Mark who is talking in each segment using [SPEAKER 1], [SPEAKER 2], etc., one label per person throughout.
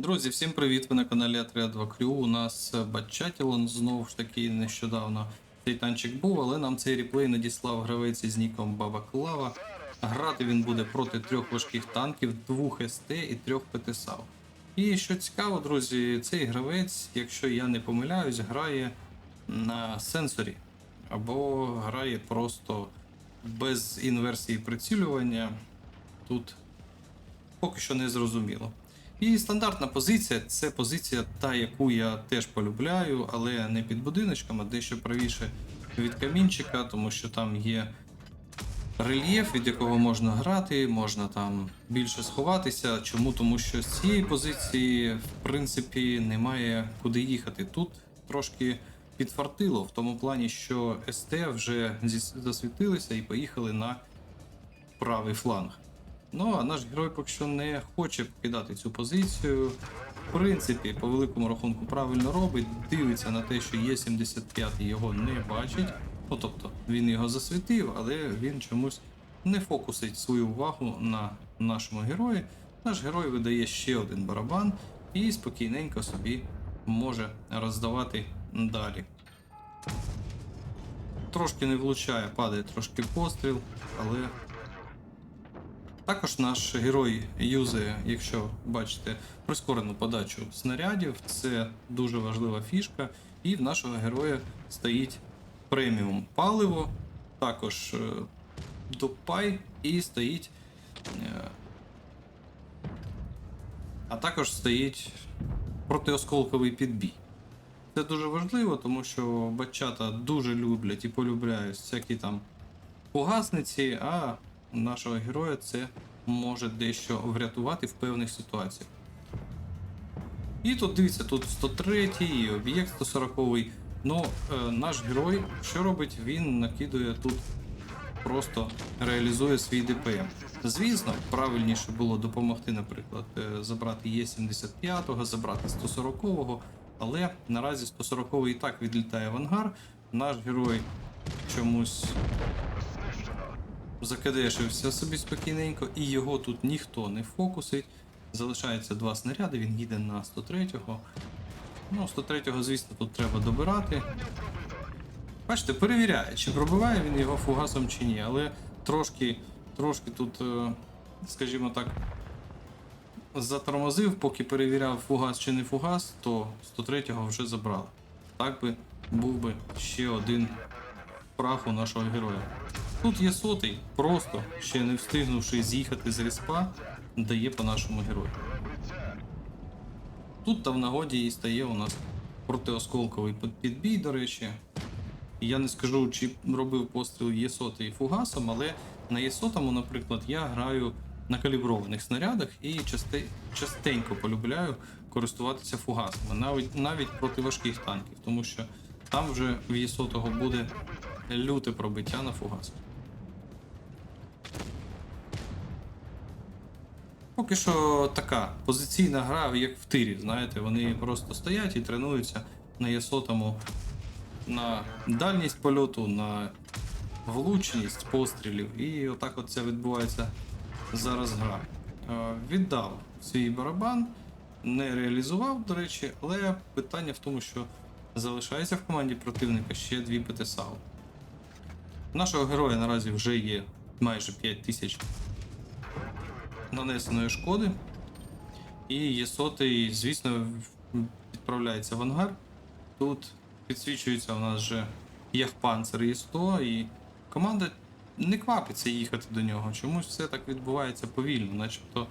[SPEAKER 1] Друзі, всім привіт! Ви на каналі Атріад 2 Крю. У нас Батчатілон знову ж таки нещодавно цей танчик був, але нам цей реплей надіслав гравець із ніком Баба Клава. Грати він буде проти трьох важких танків, двох СТ і трьох ПТСАУ. І що цікаво, друзі, цей гравець, якщо я не помиляюсь, грає на сенсорі або грає просто без інверсії прицілювання. Тут поки що не зрозуміло. І стандартна позиція це позиція та, яку я теж полюбляю, але не під будиночком, а дещо правіше від камінчика, тому що там є рельєф, від якого можна грати, можна там більше сховатися. Чому? Тому що з цієї позиції, в принципі, немає куди їхати. Тут трошки підфартило, в тому плані, що СТ вже засвітилися і поїхали на правий фланг. Ну а наш герой поки що не хоче покидати цю позицію. В принципі, по великому рахунку правильно робить, дивиться на те, що є 75 його не бачить. Ну тобто він його засвітив, але він чомусь не фокусить свою увагу на нашому герої. Наш герой видає ще один барабан і спокійненько собі може роздавати далі. Трошки не влучає, падає трошки постріл, але також наш герой юзає, якщо бачите, прискорену подачу снарядів. Це дуже важлива фішка. І в нашого героя стоїть преміум паливо, також е, допай і стоїть. е, А також стоїть протиосколковий підбій. Це дуже важливо, тому що бачата дуже люблять і полюбляють всякі там фугасниці, а нашого героя це може дещо врятувати в певних ситуаціях. І тут дивіться, тут 103 і об'єкт 140. Ну, е, наш герой, що робить? Він накидує тут, просто реалізує свій ДПМ. Звісно, правильніше було допомогти, наприклад, е, забрати Є75, забрати 140-го, але наразі 140-й і так відлітає в ангар. Наш герой чомусь закадешився собі спокійненько, і його тут ніхто не фокусить. Залишається два снаряди, він їде на 103-го. Ну, 103-го, звісно, тут треба добирати. Бачите, перевіряє, чи пробиває він його фугасом чи ні, але трошки, трошки тут, е, скажімо так, затормозив, поки перевіряв фугас чи не фугас, то 103-го вже забрали. Так би був би ще один прах у нашого героя. Тут є сотий, просто ще не встигнувши з'їхати з респа, дає по нашому герою. Тут та в нагоді і стає у нас протиосколковий підбій, до речі. Я не скажу, чи робив постріл Є100 фугасом, але на Є100, наприклад, я граю на каліброваних снарядах і частенько полюбляю користуватися фугасами, навіть, навіть проти важких танків, тому що там вже в Є100 буде люте пробиття на фугас. Поки що така позиційна гра, як в тирі, знаєте, вони просто стоять і тренуються на Є100 на дальність польоту, на влучність пострілів. І отак от це відбувається зараз гра. Е, Віддав свій барабан, не реалізував, до речі, але питання в тому, що залишається в команді противника ще дві ПТСАУ. Нашого героя наразі вже є майже 5 тисяч нанесеної шкоди. І є сотий, звісно, відправляється в ангар. Тут підсвічується у нас вже Яхпанцер і 100, і команда не квапиться їхати до нього. Чомусь все так відбувається повільно, начебто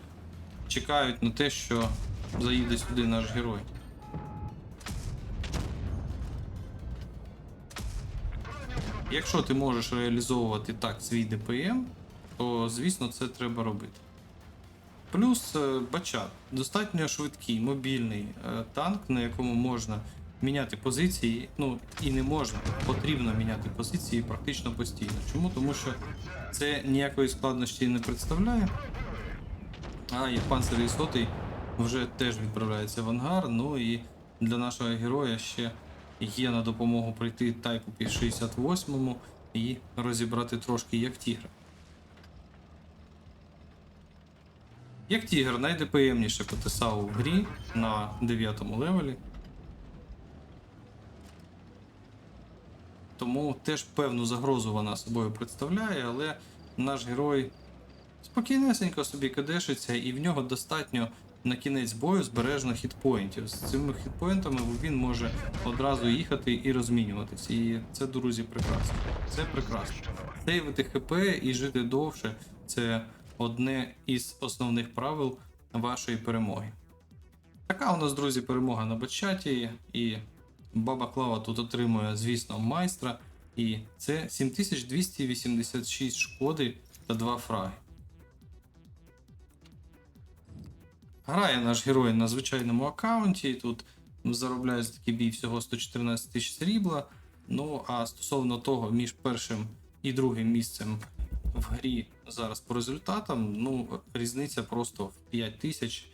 [SPEAKER 1] чекають на те, що заїде сюди наш герой. Якщо ти можеш реалізовувати так свій ДПМ, то звісно це треба робити. Плюс е, бачат достатньо швидкий, мобільний е, танк, на якому можна міняти позиції. Ну і не можна, потрібно міняти позиції практично постійно. Чому? Тому що це ніякої складності не представляє. А є панцир і сотий вже теж відправляється в ангар. Ну і для нашого героя ще є на допомогу прийти тайпу 68 і розібрати трошки як тігра. Як Тігр найдепемніше потисав в грі на 9 левелі. Тому теж певну загрозу вона собою представляє, але наш герой спокійнесенько собі кадешиться, і в нього достатньо на кінець бою збережено хітпоінтів. З цими хітпоінтами він може одразу їхати і розмінюватись. І це, друзі, прекрасно. Це прекрасно. Сейвити ХП і жити довше це одне із основних правил вашої перемоги. Така у нас, друзі, перемога на бачаті, і Баба Клава тут отримує, звісно, майстра. І це 7286 шкоди та 2 фраги. Грає наш герой на звичайному аккаунті. Тут заробляє за такий бій всього 114 тисяч срібла. Ну а стосовно того, між першим і другим місцем в грі зараз по результатам, ну різниця просто в 5 тисяч.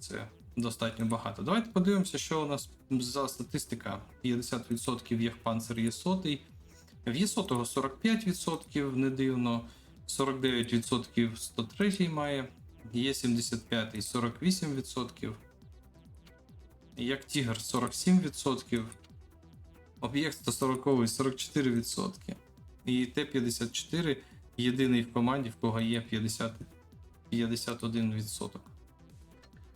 [SPEAKER 1] Це достатньо багато. Давайте подивимося, що у нас за статистика. 50% є панцир є сотий. В Єсотого 45%, не дивно. 49% 103 має. Є 75 48%. Як Тігр 47%. Об'єкт 140 44%. І Т-54 єдиний в команді, в кого є 50, 51%.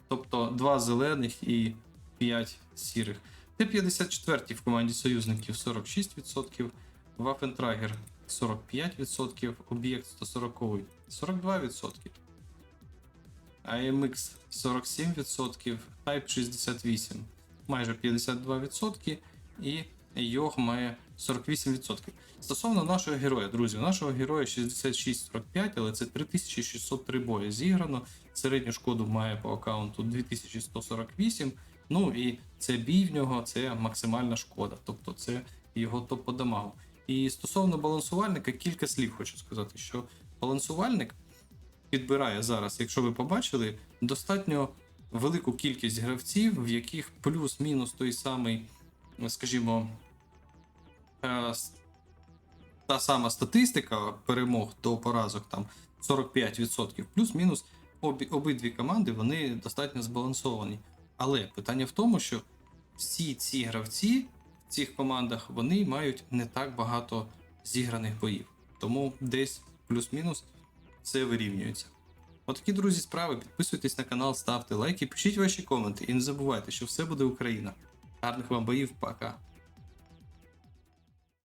[SPEAKER 1] Тобто 2 зелених і 5 сірих. Т-54 в команді союзників 46%, Waffentrager 45%, об'єкт 140 42%. AMX 47%, Type 68, майже 52% і Йог має 48%. Стосовно нашого героя, друзі, нашого героя 6645, але це 3603 бої зіграно. Середню шкоду має по аккаунту 2148. Ну і це бій в нього, це максимальна шкода, тобто це його топ по. І стосовно балансувальника, кілька слів хочу сказати, що балансувальник підбирає зараз, якщо ви побачили, достатньо велику кількість гравців, в яких плюс-мінус той самий, скажімо, е, та сама статистика перемог до поразок там 45%, плюс-мінус обі, обидві команди вони достатньо збалансовані. Але питання в тому, що всі ці гравці в цих командах вони мають не так багато зіграних боїв. Тому десь плюс-мінус все вирівнюється. Отакі, друзі, справи. Підписуйтесь на канал, ставте лайки, пишіть ваші коменти і не забувайте, що все буде Україна. Гарних вам боїв, пока!